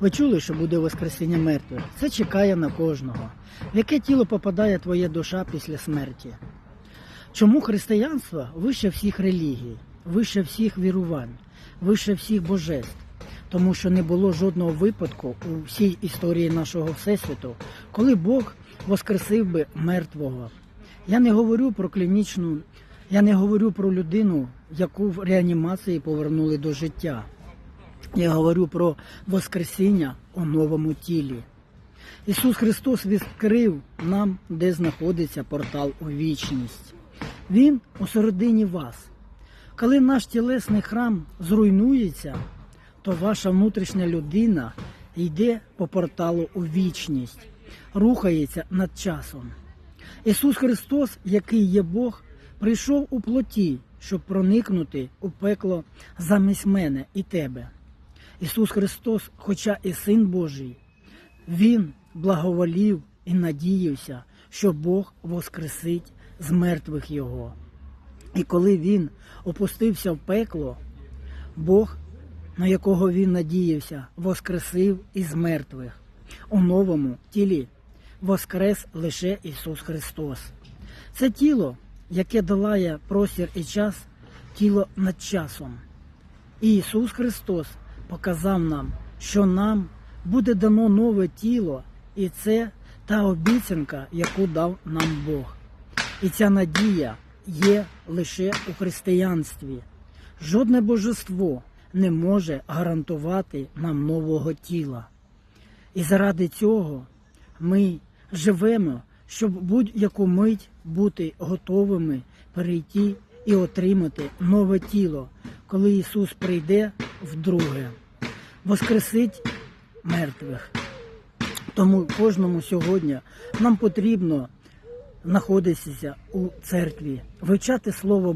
Ви чули, що буде Воскресіння мертвих? Це чекає на кожного. В яке тіло попадає твоя душа після смерті? Чому християнство вище всіх релігій, вище всіх вірувань, вище всіх божеств? Тому що не було жодного випадку у всій історії нашого Всесвіту, коли Бог воскресив би мертвого. Я не говорю про клінічну, я не говорю про людину, яку в реанімації повернули до життя. Я говорю про Воскресіння у новому тілі. Ісус Христос відкрив нам, де знаходиться портал у вічність. Він у середині вас. Коли наш тілесний храм зруйнується, то ваша внутрішня людина йде по порталу у вічність, рухається над часом. Ісус Христос, який є Бог, прийшов у плоті, щоб проникнути у пекло замість мене і тебе. Ісус Христос, хоча і Син Божий, Він благоволів і надіявся, що Бог воскресить з мертвих Його. І коли Він опустився в пекло, Бог, на якого він надіявся, воскресив із мертвих. У новому тілі воскрес лише Ісус Христос. Це тіло, яке долає простір і час, тіло над часом. І Ісус Христос показав нам, що нам буде дано нове тіло, і це та обіцянка, яку дав нам Бог. І ця надія є лише у християнстві. Жодне божество не може гарантувати нам нового тіла. І заради цього ми живемо, щоб будь-яку мить бути готовими перейти і отримати нове тіло, коли Ісус прийде вдруге, воскресить мертвих. Тому кожному сьогодні нам потрібно знаходитися у церкві, вивчати Слово